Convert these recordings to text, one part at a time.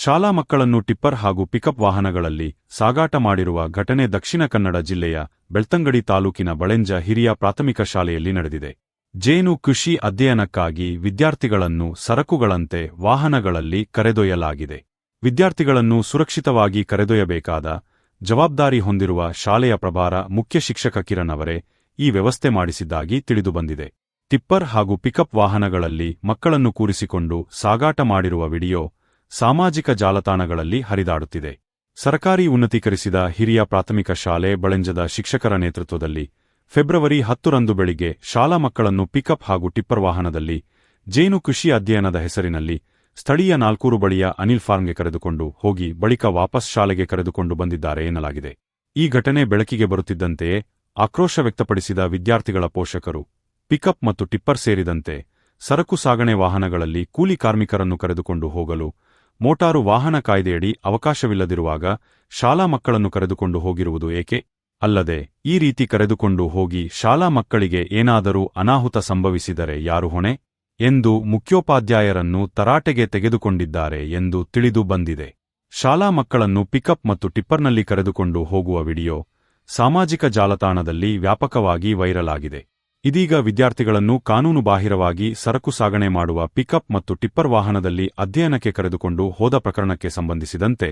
ಶಾಲಾ ಮಕ್ಕಳನ್ನು ಟಿಪ್ಪರ್ ಹಾಗೂ ಪಿಕಪ್ ವಾಹನಗಳಲ್ಲಿ ಸಾಗಾಟ ಮಾಡಿರುವ ಘಟನೆ ದಕ್ಷಿಣ ಕನ್ನಡ ಜಿಲ್ಲೆಯ ಬೆಳ್ತಂಗಡಿ ತಾಲೂಕಿನ ಬಳೆಂಜ ಹಿರಿಯ ಪ್ರಾಥಮಿಕ ಶಾಲೆಯಲ್ಲಿ ನಡೆದಿದೆ. ಜೇನು ಕೃಷಿ ಅಧ್ಯಯನಕ್ಕಾಗಿ ವಿದ್ಯಾರ್ಥಿಗಳನ್ನು ಸರಕುಗಳಂತೆ ವಾಹನಗಳಲ್ಲಿ ಕರೆದೊಯ್ಯಲಾಗಿದೆ. ವಿದ್ಯಾರ್ಥಿಗಳನ್ನು ಸುರಕ್ಷಿತವಾಗಿ ಕರೆದೊಯ್ಯಬೇಕಾದ ಜವಾಬ್ದಾರಿ ಹೊಂದಿರುವ ಶಾಲೆಯ ಪ್ರಭಾರ ಮುಖ್ಯ ಶಿಕ್ಷಕ ಕಿರಣ್ ಅವರೇ ಈ ವ್ಯವಸ್ಥೆ ಮಾಡಿಸಿದ್ದಾಗಿ ತಿಳಿದುಬಂದಿದೆ. ಟಿಪ್ಪರ್ ಹಾಗೂ ಪಿಕಪ್ ವಾಹನಗಳಲ್ಲಿ ಮಕ್ಕಳನ್ನು ಕೂರಿಸಿಕೊಂಡು ಸಾಗಾಟ ಮಾಡಿರುವ ವಿಡಿಯೋ ಸಾಮಾಜಿಕ ಜಾಲತಾಣಗಳಲ್ಲಿ ಹರಿದಾಡುತ್ತಿದೆ. ಸರ್ಕಾರಿ ಉನ್ನತೀಕರಿಸಿದ ಹಿರಿಯ ಪ್ರಾಥಮಿಕ ಶಾಲೆ ಬಳೆಂಜದ ಶಿಕ್ಷಕರ ನೇತೃತ್ವದಲ್ಲಿ ಫೆಬ್ರವರಿ ಹತ್ತರಂದು ಬೆಳಿಗ್ಗೆ ಶಾಲಾ ಮಕ್ಕಳನ್ನು ಪಿಕಪ್ ಹಾಗೂ ಟಿಪ್ಪರ್ ವಾಹನದಲ್ಲಿ ಜೇನು ಕೃಷಿ ಅಧ್ಯಯನದ ಹೆಸರಿನಲ್ಲಿ ಸ್ಥಳೀಯ ನಾಲ್ಕೂರು ಬಳಿಯ ಅನಿಲ್ ಫಾರ್ಮ್ಗೆ ಕರೆದುಕೊಂಡು ಹೋಗಿ ಬಳಿಕ ವಾಪಸ್ ಶಾಲೆಗೆ ಕರೆದುಕೊಂಡು ಬಂದಿದ್ದಾರೆ ಎನ್ನಲಾಗಿದೆ. ಈ ಘಟನೆ ಬೆಳಕಿಗೆ ಬರುತ್ತಿದ್ದಂತೆಯೇ ಆಕ್ರೋಶ ವ್ಯಕ್ತಪಡಿಸಿದ ವಿದ್ಯಾರ್ಥಿಗಳ ಪೋಷಕರು ಪಿಕಪ್ ಮತ್ತು ಟಿಪ್ಪರ್ ಸೇರಿದಂತೆ ಸರಕು ಸಾಗಣೆ ವಾಹನಗಳಲ್ಲಿ ಕೂಲಿ ಕಾರ್ಮಿಕರನ್ನು ಕರೆದುಕೊಂಡು ಹೋಗಲು ಮೋಟಾರು ವಾಹನ ಕಾಯ್ದೆಯಡಿ ಅವಕಾಶವಿಲ್ಲದಿರುವಾಗ ಶಾಲಾ ಮಕ್ಕಳನ್ನು ಕರೆದುಕೊಂಡು ಹೋಗಿರುವುದು ಏಕೆ? ಅಲ್ಲದೆ, ಈ ರೀತಿ ಕರೆದುಕೊಂಡು ಹೋಗಿ ಶಾಲಾ ಮಕ್ಕಳಿಗೆ ಏನಾದರೂ ಅನಾಹುತ ಸಂಭವಿಸಿದರೆ ಯಾರು ಹೊಣೆ? ಎಂದು ಮುಖ್ಯೋಪಾಧ್ಯಾಯರನ್ನು ತರಾಟೆಗೆ ತೆಗೆದುಕೊಂಡಿದ್ದಾರೆ ಎಂದು ತಿಳಿದು ಬಂದಿದೆ. ಶಾಲಾ ಮಕ್ಕಳನ್ನು ಪಿಕಪ್ ಮತ್ತು ಟಿಪ್ಪರ್ನಲ್ಲಿ ಕರೆದುಕೊಂಡು ಹೋಗುವ ವಿಡಿಯೋ ಸಾಮಾಜಿಕ ಜಾಲತಾಣದಲ್ಲಿ ವ್ಯಾಪಕವಾಗಿ ವೈರಲ್ ಆಗಿದೆ. ಇದೀಗ ವಿದ್ಯಾರ್ಥಿಗಳನ್ನು ಕಾನೂನುಬಾಹಿರವಾಗಿ ಸರಕು ಸಾಗಣೆ ಮಾಡುವ ಪಿಕಪ್ ಮತ್ತು ಟಿಪ್ಪರ್ ವಾಹನದಲ್ಲಿ ಅಧ್ಯಯನಕ್ಕೆ ಕರೆದುಕೊಂಡು ಹೋದ ಪ್ರಕರಣಕ್ಕೆ ಸಂಬಂಧಿಸಿದಂತೆ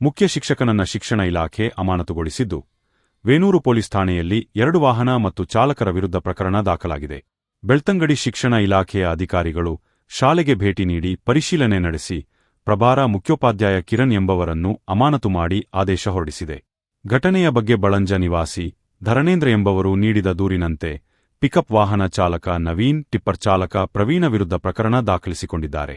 ಮುಖ್ಯ ಶಿಕ್ಷಕನನ್ನ ಶಿಕ್ಷಣ ಇಲಾಖೆ ಅಮಾನತುಗೊಳಿಸಿದ್ದು, ವೇನೂರು ಪೊಲೀಸ್ ಠಾಣೆಯಲ್ಲಿ ಎರಡು ವಾಹನ ಮತ್ತು ಚಾಲಕರ ವಿರುದ್ಧ ಪ್ರಕರಣ ದಾಖಲಾಗಿದೆ. ಬೆಳ್ತಂಗಡಿ ಶಿಕ್ಷಣ ಇಲಾಖೆಯ ಅಧಿಕಾರಿಗಳು ಶಾಲೆಗೆ ಭೇಟಿ ನೀಡಿ ಪರಿಶೀಲನೆ ನಡೆಸಿ ಪ್ರಭಾರ ಮುಖ್ಯೋಪಾಧ್ಯಾಯ ಕಿರಣ್ ಎಂಬವರನ್ನು ಅಮಾನತು ಮಾಡಿ ಆದೇಶ ಹೊರಡಿಸಿದೆ. ಘಟನೆಯ ಬಗ್ಗೆ ಬಳಂಜ ನಿವಾಸಿ ಧರಣೇಂದ್ರ ಎಂಬವರು ನೀಡಿದ ದೂರಿನಂತೆ ಪಿಕಪ್ ವಾಹನ ಚಾಲಕ ನವೀನ್ ಟಿಪ್ಪರ್ ಚಾಲಕ ಪ್ರವೀಣ ವಿರುದ್ಧ ಪ್ರಕರಣ ದಾಖಲಿಸಿಕೊಂಡಿದ್ದಾರೆ.